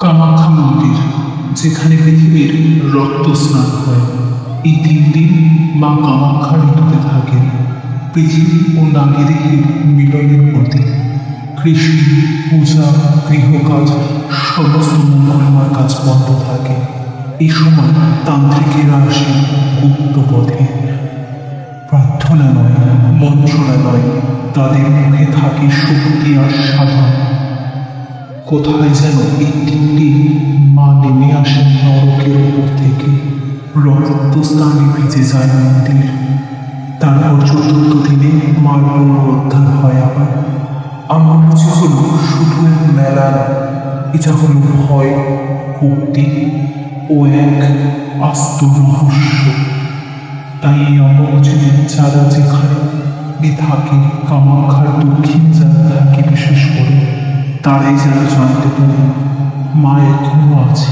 কামাখ্যা মন্দির যেখানে পৃথিবীর রক্ত স্নান হয়। এই তিন দিন মা কামাখ্যা ঋতুতে থাকেন। পৃথিবী ও নাগেদেহীর মিলনের প্রতীক কৃষি পূজা, গৃহকাজ, সমস্ত মঙ্গলময় কাজ বন্ধ থাকে। এই সময় তান্ত্রিকেরা আসেন গুপ্ত পথে। প্রার্থনা নয়, মন্ত্রণা নয়। তাদের মুখে থাকে শক্তি আর সাধনা। কোথায় যেন তিনটি মা নেমে আসেন নরকের উপর থেকে। রক্তস্থানে ভিজে যায় মন্দির। তারপর চতুর্থ দিনে মার পুনরুদ্ধার হয় আবার। আমার কাছে হল শুধু মেলা এটা হলো ভয়, ভক্তি ও এক আস্ত রহস্য। তাই এই অমরচিতের যারা যেখানে থাকে কামাখ্যার দক্ষিণ যারা থাকে এই সাথে যেন জানতে পারে আছে।